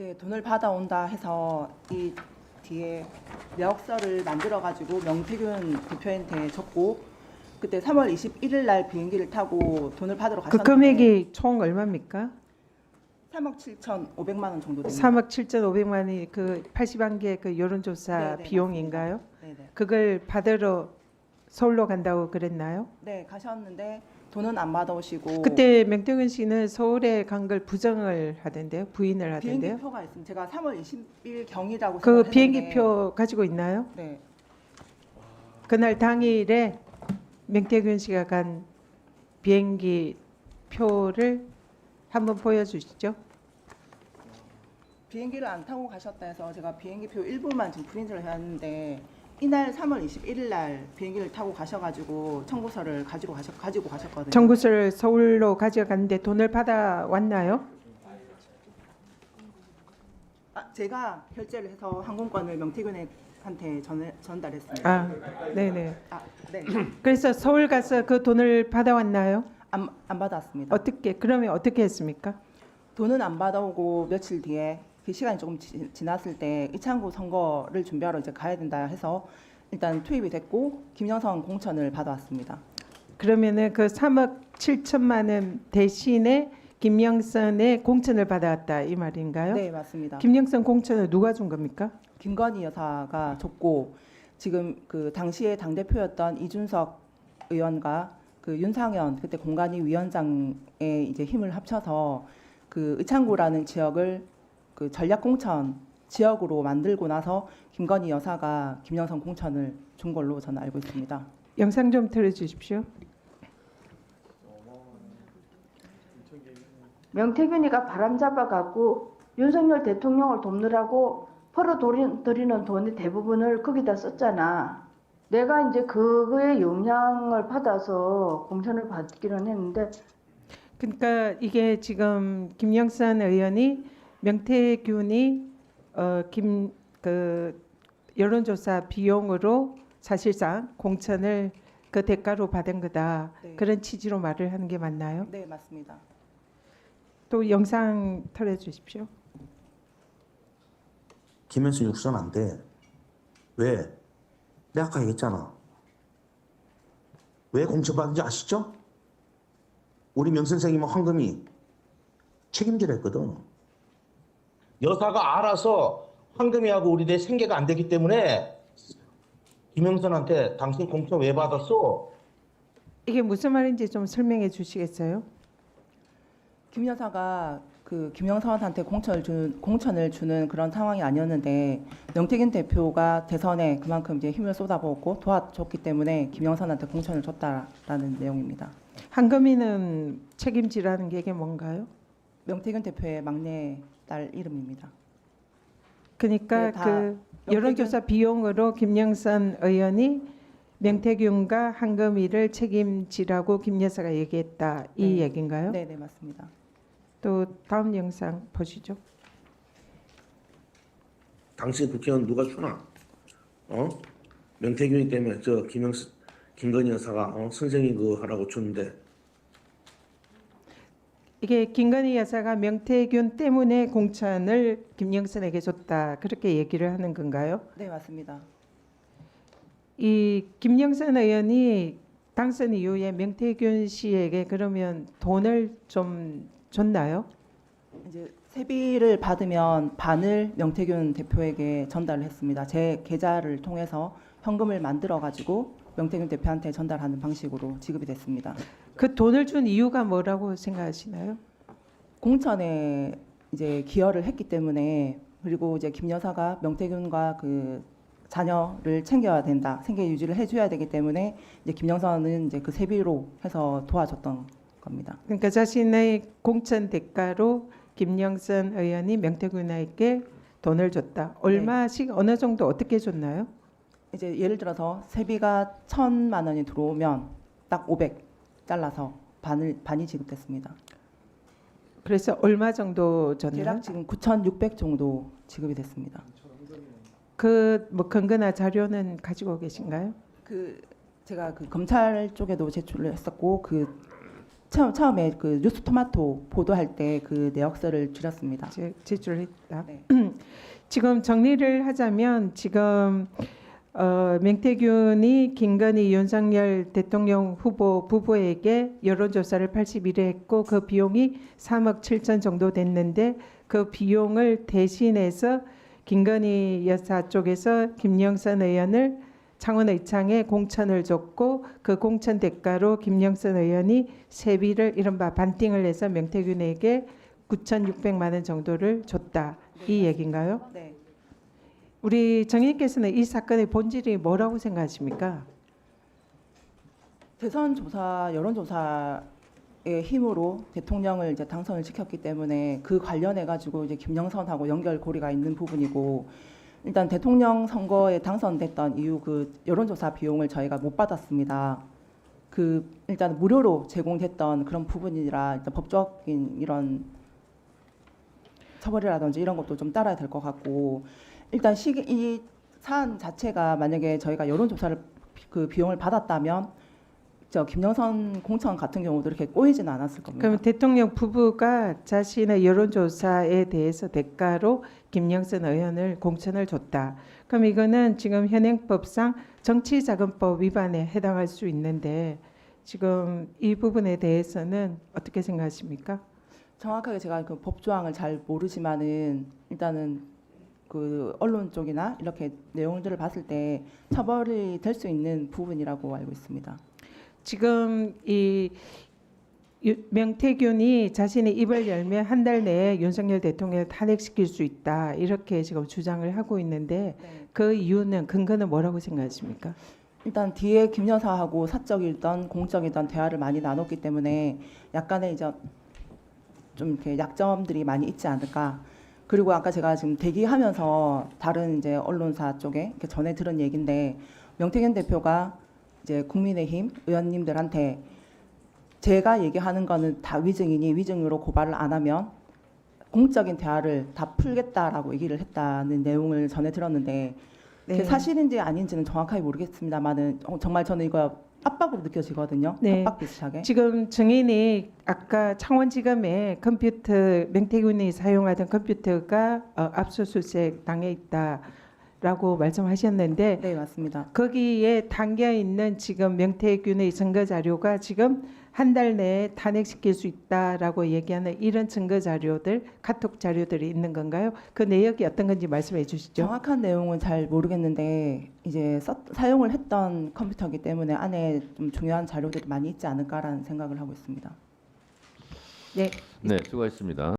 네, 돈을 받아온다 해서 이 뒤에 내역서를 만들어 가지고 명태균 대표한테 줬고 그때 3월 21일 날 비행기를 타고 돈을 받으러 그 가셨는데 금액이 총 얼마입니까? 3억 3,500만 원 정도 됩니다. 3억 7,500만 원이 그 80개 그 여론조사 네, 네, 비용인가요? 네, 네. 그걸 받으러 서울로 간다고 그랬나요? 네, 가셨는데 돈은 안 받아오시고 그때 명태균 씨는 서울에 간 걸 부정을 하던데요, 부인을 하던데요. 비행기 표가 있습니다. 제가 3월 20일 경이라고 그 생각을 비행기 했는데 표 가지고 있나요? 네, 그날 당일에 명태균 씨가 간 비행기 표를 한번 보여주시죠. 비행기를 안 타고 가셨다 해서 제가 비행기표 일부만 지금 프린트를 해왔는데 이날 3월 21일 날 비행기를 타고 가셔가지고 청구서를 가지고 가셨 가지고 가셨거든요. 정부서를 서울로 가져갔는데 돈을 받아 왔나요? 아, 제가 결제를 해서 항공권을 명태균한테 전 전달했습니다. 아, 네네. 아, 네, 그래서 서울 가서 그 돈을 받아 왔나요? 안, 안 받았습니다. 어떻게 그러면 어떻게 했습니까? 돈은 안 받아오고 며칠 뒤에 그 시간이 조금 지, 지났을 때 이창구 선거를 준비하러 이제 가야 된다 해서 일단 투입이 됐고 김영선 공천을 받아왔습니다. 그러면은 그 3억 7천만 원 대신에 김영선의 공천을 받아왔다 이 말인가요? 네, 맞습니다. 김영선 공천을 누가 준 겁니까? 김건희 여사가 줬고 지금 그 당시에 당 대표였던 이준석 의원과 그 윤상현 그때 공관위 위원장의 이제 힘을 합쳐서 그 의창구라는 지역을 그 전략 공천 지역으로 만들고 나서 김건희 여사가 김영선 공천을 준 걸로 저는 알고 있습니다. 영상 좀 틀어주십시오. 명태균이가 바람잡아 갖고 윤석열 대통령을 돕느라고 벌어들이는 돈의 대부분을 거기다 썼잖아. 내가 이제 그거의 영향을 받아서 공천을 받기는 했는데 그러니까 이게 지금 김영선 의원이 명태균이 어, 어김그 여론조사 비용으로 사실상 공천을 그 대가로 받은 거다 네. 그런 취지로 말을 하는 게 맞나요? 네, 맞습니다. 또 영상 털어 주십시오. 김현수 육선 안 돼. 왜? 내가 아까 얘기했잖아. 왜 공천받은지 아시죠? 우리 명 선생님은 황금이 책임지라 했거든. 여사가 알아서 황금이하고 우리 내 생계가 안 되기 때문에 김영선한테 당신 공천 왜 받았어? 이게 무슨 말인지 좀 설명해 주시겠어요? 김 여사가 그 김영선한테 공천을 주는 공천을 주는 그런 상황이 아니었는데 명태균 대표가 대선에 그만큼 이제 힘을 쏟아부었고 도와줬기 때문에 김영선한테 공천을 줬다라는 내용입니다. 한금이는 책임지라는 게 이게 뭔가요? 명태균 대표의 막내 딸 이름입니다. 그러니까 네, 다그 여론조사 비용으로 김영선 의원이 명태균과 한금이를 책임지라고 김 여사가 얘기했다 이 네. 얘기인가요? 네, 네 맞습니다. 또 다음 영상 보시죠. 당신 국회의원 누가 주나? 어? 명태균이 때문에 저 김영수 김건희 여사가 어? 선생님 그거 하라고 줬는데 이게 김건희 여사가 명태균 때문에 공천을 김영선에게 줬다 그렇게 얘기를 하는 건가요? 네 맞습니다. 이 김영선 의원이 당선 이후에 명태균 씨에게 그러면 돈을 좀 줬나요? 이제 세비를 받으면 반을 명태균 대표에게 전달을 했습니다. 제 계좌를 통해서 현금을 만들어 가지고 명태균 대표한테 전달하는 방식으로 지급이 됐습니다. 그 돈을 준 이유가 뭐라고 생각하시나요? 공천에 이제 기여를 했기 때문에 그리고 이제 김 여사가 명태균과 그 자녀를 챙겨야 된다, 생계 유지를 해줘야 되기 때문에 이제 김영선은 이제 그 세비로 해서 도와줬던 겁니다. 그러니까 자신의 공천 대가로 김영선 의원이 명태균에게 돈을 줬다. 얼마씩 어느 정도 어떻게 줬나요? 이제 예를 들어서 세비가 천만 원이 들어오면 딱 500 잘라서 반을 반이 지급됐습니다. 그래서 얼마 정도 줬나요? 대략 지금 9,600 정도 지급이 됐습니다. 그뭐 근거나 자료는 가지고 계신가요? 그 제가 그 검찰 쪽에도 제출을 했었고 그 처음 처음에 그 뉴스 토마토 보도할 때 그 내역서를 줄였습니다. 제, 제출했다. 네. 지금 정리를 하자면 지금 어, 명태균이 김건희 윤석열 대통령 후보 부부에게 여론조사를 81회 했고 그 비용이 3억 7천 정도 됐는데 그 비용을 대신해서 김건희 여사 쪽에서 김영선 의원을 창원의창에 공천을 줬고 그 공천 대가로 김영선 의원이 세비를 이른바 반띵을 해서 명태균에게 9,600만 원 정도를 줬다 이 얘기인가요? 네. 우리 정의님께서는 이 사건의 본질이 뭐라고 생각하십니까? 대선 조사 여론 조사의 힘으로 대통령을 이제 당선을 시켰기 때문에 그 관련해 가지고 이제 김영선하고 연결고리가 있는 부분이고 일단 대통령 선거에 당선됐던 이후 그 여론조사 비용을 저희가 못 받았습니다. 그 일단 무료로 제공됐던 그런 부분이라 일단 법적인 이런 처벌이라든지 이런 것도 좀 따라야 될 것 같고 일단 시기 이 사안 자체가 만약에 저희가 여론조사를 그 비용을 받았다면 저 김영선 공천 같은 경우도 이렇게 꼬이지는 않았을 겁니다. 그럼 대통령 부부가 자신의 여론조사에 대해서 대가로 김영선 의원을 공천을 줬다. 그럼 이거는 지금 현행법상 정치자금법 위반에 해당할 수 있는데 지금 이 부분에 대해서는 어떻게 생각하십니까? 정확하게 제가 그 법조항을 잘 모르지만은 일단은 그 언론 쪽이나 이렇게 내용들을 봤을 때 처벌이 될 수 있는 부분이라고 알고 있습니다. 지금 이 유- 명태균이 자신의 입을 열면 한 달 내에 윤석열 대통령을 탄핵시킬 수 있다 이렇게 지금 주장을 하고 있는데 그 이유는 근거는 뭐라고 생각하십니까? 일단 뒤에 김 여사하고 사적이던 공적이던 대화를 많이 나눴기 때문에 약간의 이제 좀 이렇게 약점들이 많이 있지 않을까. 그리고 아까 제가 지금 대기하면서 다른 이제 언론사 쪽에 이렇게 전해 들은 얘기인데 명태균 대표가 이제 국민의힘 의원님들한테 제가 얘기하는 거는 다 위증이니 위증으로 고발을 안 하면 공적인 대화를 다 풀겠다라고 얘기를 했다는 내용을 전해 들었는데 그게 사실인지 아닌지는 정확하게 모르겠습니다만은 어, 정말 저는 이거 압박으로 느껴지거든요. 네. 압박 비슷하게. 지금 증인이 아까 창원지검에 컴퓨터 명태균이 사용하던 컴퓨터가 어, 압수수색 당해 있다라고 말씀하셨는데 네 맞습니다. 거기에 담겨 있는 지금 명태균의 증거 자료가 지금 한 달 내에 탄핵시킬 수 있다라고 얘기하는 이런 증거 자료들 카톡 자료들이 있는 건가요? 그 내역이 어떤 건지 말씀해 주시죠. 정확한 내용은 잘 모르겠는데 이제 썼- 사용을 했던 컴퓨터기 때문에 안에 좀 중요한 자료들이 많이 있지 않을까라는 생각을 하고 있습니다. 네. 네, 수고하셨습니다.